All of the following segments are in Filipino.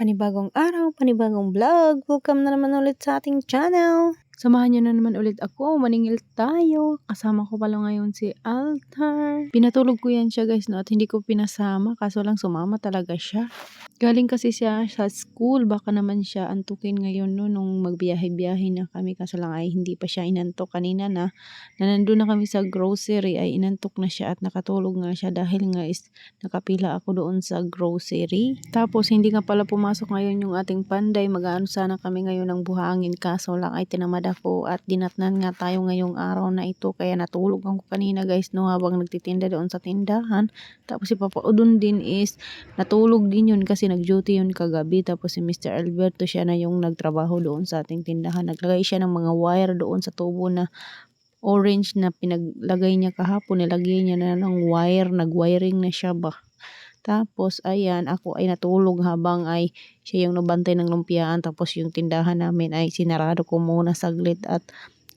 Panibagong araw, panibagong vlog. Welcome na naman ulit sa ating channel. Samahan niyo na naman ulit ako. Maningil tayo. Kasama ko pala ngayon si Altar. Pinatulog ko yan siya guys no at hindi ko pinasama kaso lang sumama talaga siya. Galing kasi siya sa school. Baka naman siya antukin ngayon no nung magbiyahe-biyahe na kami kaso lang ay hindi pa siya inantok kanina na. Na na kami sa grocery ay inantok na siya at nakatulog nga siya dahil nga is nakapila ako doon sa grocery. Tapos hindi nga pala pumasok ngayon yung ating panday. Mag-ano sana kami ngayon ng buhangin kaso lang ay tinamad ako at dinatnan nga tayo ngayong araw na ito. Kaya natulog ako kanina guys no habang nagtitinda doon sa tindahan. Tapos si Papa Udon din is natulog din yun kasi nag-duty yun kagabi. Tapos si Mr. Alberto siya na yung nagtrabaho doon sa ating tindahan. Naglagay siya ng mga wire doon sa tubo na orange na pinaglagay niya kahapon. Nilagay niya na ng wire. Nag-wiring na siya ba tapos ayan, ako ay natulog habang ay siya yung nabantay ng lumpiaan. Tapos yung tindahan namin ay sinarado ko muna saglit at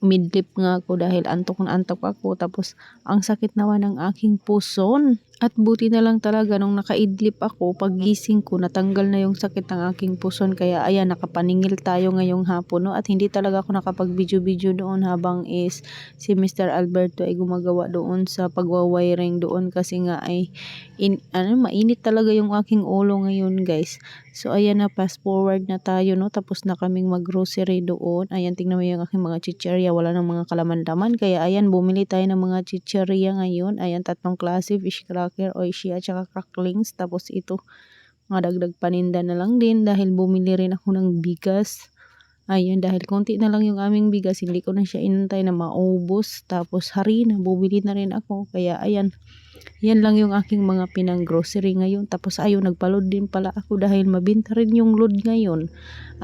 midlip nga ako dahil antok na antok ako tapos ang sakit naman ng aking puson at buti na lang talaga nung nakaidlip ako, pagising ko, natanggal na yung sakit ng aking puson. Kaya ayan, nakapaningil tayo ngayong hapon. No? At hindi talaga ako nakapag-video-video doon habang is si Mr. Alberto ay gumagawa doon sa pagwawiring doon kasi nga ay in, ano, mainit talaga yung aking ulo ngayon guys. So ayan na, fast forward na tayo. No? Tapos na kaming mag-grocery doon. Ayan, tingnan mo yung aking mga chicherya. Wala ng mga kalaman-laman. Kaya ayan, bumili tayo ng mga chicherya ngayon. Ayan, tatlong klase, fish cracker oishia tsaka cracklings tapos ito mga dagdag paninda na lang din dahil bumili rin ako ng bigas ayun dahil konti na lang yung aming bigas hindi ko na siya inantay na maubos tapos harina bumili na rin ako kaya ayan yan lang yung aking mga pinang grocery ngayon. Tapos ayun, nagpa-load din pala ako dahil mabinta rin yung load ngayon.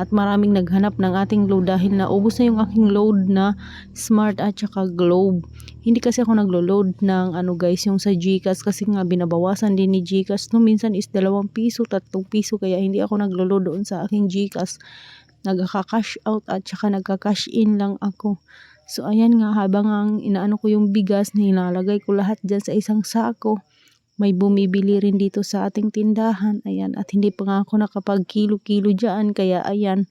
At maraming naghanap ng ating load dahil naubos na yung aking load na smart at saka globe. Hindi kasi ako naglo-load ng ano guys, yung sa Gcash kasi nga binabawasan din ni Gcash. No, minsan is dalawang piso, tatlong piso kaya hindi ako naglo-load doon sa aking Gcash. Nagka-cash out at saka nagka-cash in lang ako. So ayan nga habang ang inaano ko yung bigas nilalagay ko lahat dyan sa isang sako. May bumibili rin dito sa ating tindahan. Ayan at hindi pa nga ako nakapag kilo-kilo dyan kaya ayan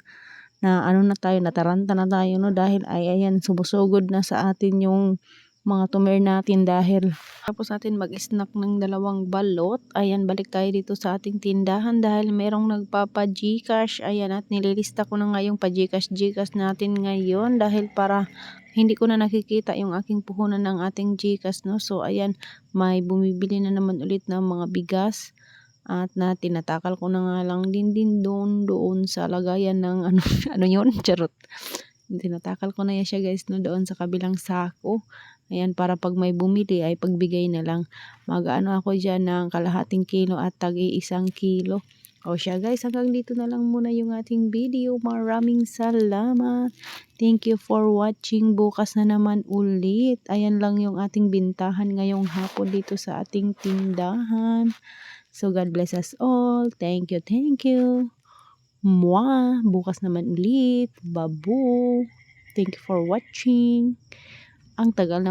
na ano na tayo nataranta na tayo no dahil ay ayan sumusugod na sa atin yung mga tumer natin dahil tapos natin mag-snack ng dalawang balot. Ayan, balik tayo dito sa ating tindahan dahil merong nagpapa-Gcash. Ayan, at nililista ko na nga yung pa-Gcash Gcash natin ngayon dahil para hindi ko na nakikita yung aking puhunan ng ating Gcash, no? So, ayan, may bumibili na naman ulit ng mga bigas at na tinatakal ko na nga lang din din doon doon sa lagayan ng ano ano yun charot tinatakal ko na yan siya guys no doon sa kabilang sako Ayan, para pag may bumili ay pagbigay na lang. Mag-ano ako dyan ng kalahating kilo at tagi isang kilo. O siya guys, hanggang dito na lang muna yung ating video. Maraming salamat. Thank you for watching. Bukas na naman ulit. Ayan lang yung ating bintahan ngayong hapon dito sa ating tindahan. So God bless us all. Thank you, thank you. Mwah! Bukas naman ulit. Babu! Thank you for watching. Ang tagal na